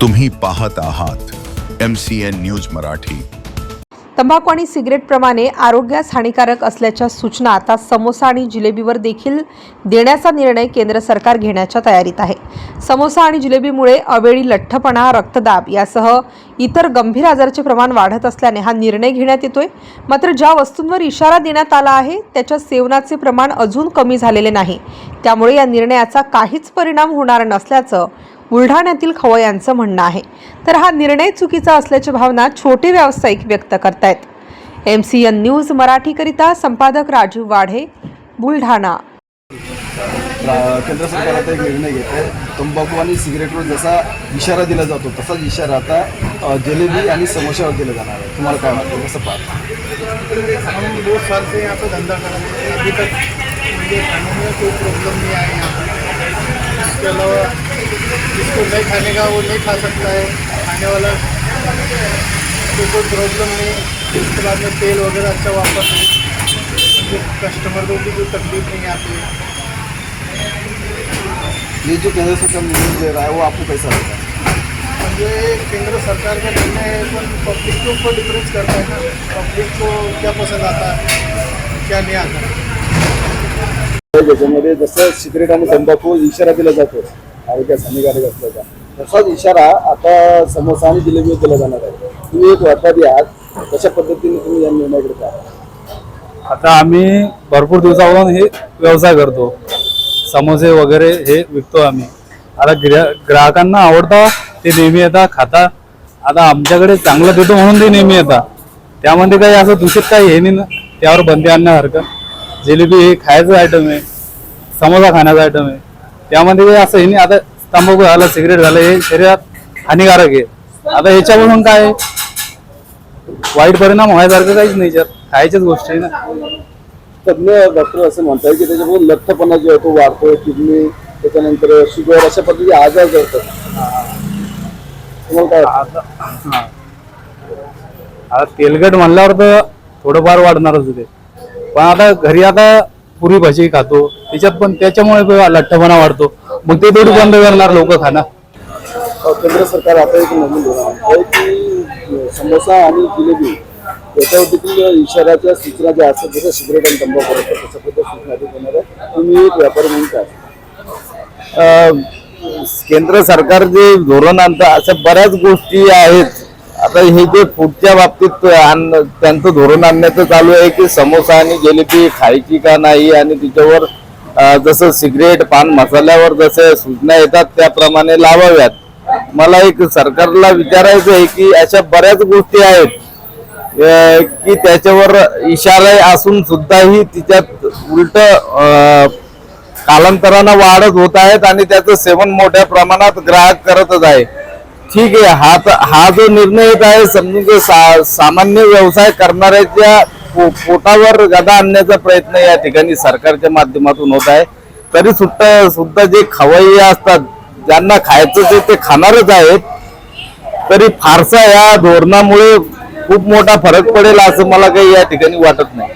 तुम्ही पाहत आहात M C N news Marathi. तंबाखू आणि सिगरेटप्रमाणे आरोग्यास हानिकारक असल्याच्या सूचना आता समोसा आणि जिलेबीवर देखील देण्याचा निर्णय केंद्र सरकार घेण्याच्या तयारीत आहे. समोसा आणि जिलेबीमुळे अवेळी लठ्ठपणा रक्तदाब यासह इतर गंभीर आजाराचे प्रमाण वाढत असल्याने हा निर्णय घेण्यात येतोय. मात्र ज्या वस्तूंवर इशारा देण्यात आला आहे त्याच्या सेवनाचे प्रमाण अजून कमी झालेले नाही. त्यामुळे या निर्णयाचा काहीच परिणाम होणार नसल्याचं बुलढाण्यातील खवयांचं म्हणणं आहे. तर हा निर्णय चुकीचा असल्याची भावना छोटे व्यावसायिक व्यक्त करतायत. एम सी एन न्यूज मराठीकरिता संपादक राजीव वाढे बुलढाणा. केंद्र सरकार आता एक निर्णय घेत आहे तंबाखू आणि सिगरेटवर जसा इशारा दिला जातो तसाच इशारा आता जिलेबी आणि समोश्यावर दिला जाणार आहे. तुम्हाला काय वाटतं? कसं पाहता? हम दो साल से यहाँ पे धंधा कर रहे हैं अभी तक मुझे खाने में कोई प्रॉब्लम नहीं आई यहाँ पे इसके अलावा जिसको नहीं खाने का वो नहीं खा सकता है। खाने वाला को कोई प्रॉब्लम नहीं। इसके बाद में तेल वगैरह अच्छा वापस मुझे कस्टमर को भी कोई तकलीफ़ नहीं आती है। ये जो केंद्र सरकार निर्णय दे रहा है वो आपको कैसा लगता है ये केंद्र सरकार का निर्णय है पण पब्लिक के ऊपर डिफरेंस करता है ना। पब्लिक को क्या पसंद आता है क्या नहीं आता। ज्याच्यामध्ये जसं सिगरेट आणि तंबाखू इशारा दिला जातो. आरोग्यास हानिकारक असल्याचा तसाच इशारा आता समोसा आणि जिलेबी दिला जाणार आहे. तुम्ही एक व्यापारी आहात कशा पद्धतीने तुम्ही या निर्णयाकडे पाहता आता आम्ही भरपूर दिवसापासून हे व्यवसाय करतो. समोसे वगैरे हे विकतो आम्ही. आता ग्रा ग्राहकांना आवडता ते नेहमी येतात खाता आता आमच्याकडे चांगलं देतो म्हणून ते नेहमी येतात. त्यामध्ये काही असं दूषित काही हे नाही ना. त्यावर बंदी आणण्यासारखं. जिलेबी हे खायचं आयटम आहे. समोसा खाण्याचा आयटम आहे. त्यामध्ये असं हे नाही आता तंबाखू झालं सिगरेट झालं हे शरीरात हानिकारक आहे आता ह्याच्यापासून काय? वाईट परिणाम व्हायसारखं काहीच नाही याच्यात खायच्याच गोष्टी आहे ना तज्ञ डॉक्टर असं म्हणतात की त्याच्यामुळे लठ्ठपणा जो आहे तो वाढतो किडनी त्याच्यानंतर शुगर अशा पद्धतीचे आजार वाटतं? आता हा. तेलकट म्हणल्यावर तर थोडंफार वाढणारच होते पण आता घरी आता पुरी भाजी खातो. त्याच्यात पण त्याच्यामुळे लठ्ठपणा वाढतो. मग ते थोडी बंद करणार लोक खाणं. केंद्र सरकार आता एक नवीन आहे. की समोसा आणि जिलेबी याच्यावर देखील इशाऱ्याच्या सूचना ज्या असतात जसं सिगरेट आणि तंबाखू असतात पद्धतीच्या सूचना देणार आहे. तुम्ही एक व्यापारी म्हणून काय? अ, केंद्र सरकार जे धोरण आणतं अशा बऱ्याच गोष्टी आहेत. आता हे जे फूडच्या बाबतीत आण त्यांचं धोरण आणण्याचं चालू आहे की समोसा आणि जिलेबी खायची का नाही आणि तिच्यावर जसं सिगरेट पान मसाल्यावर जसे सूचना येतात त्याप्रमाणे लावाव्यात. मला एक सरकारला विचारायचं आहे की अशा बऱ्याच गोष्टी आहेत की त्याच्यावर इशारा असून सुद्धाही तिच्यात उलट कालांतरानं वाढत होत आहेत आणि त्याचं सेवन मोठ्या प्रमाणात ग्राहक करतच आहे. ठीक आहे हा तर हा जो निर्णय येत आहे समजून जो सा, सामान्य व्यवसाय करणाऱ्याच्या पो- पोटावर गदा आणण्याचा प्रयत्न या ठिकाणी सरकारच्या माध्यमातून होत आहे. तरी सुद्धा सुद्धा जे खवय्ये असतात ज्यांना खायचं ते ते खाणारच आहेत तरी फारसा या धोरणामुळे खूप मोठा फरक पडेल असं मला काही या ठिकाणी वाटत नाही.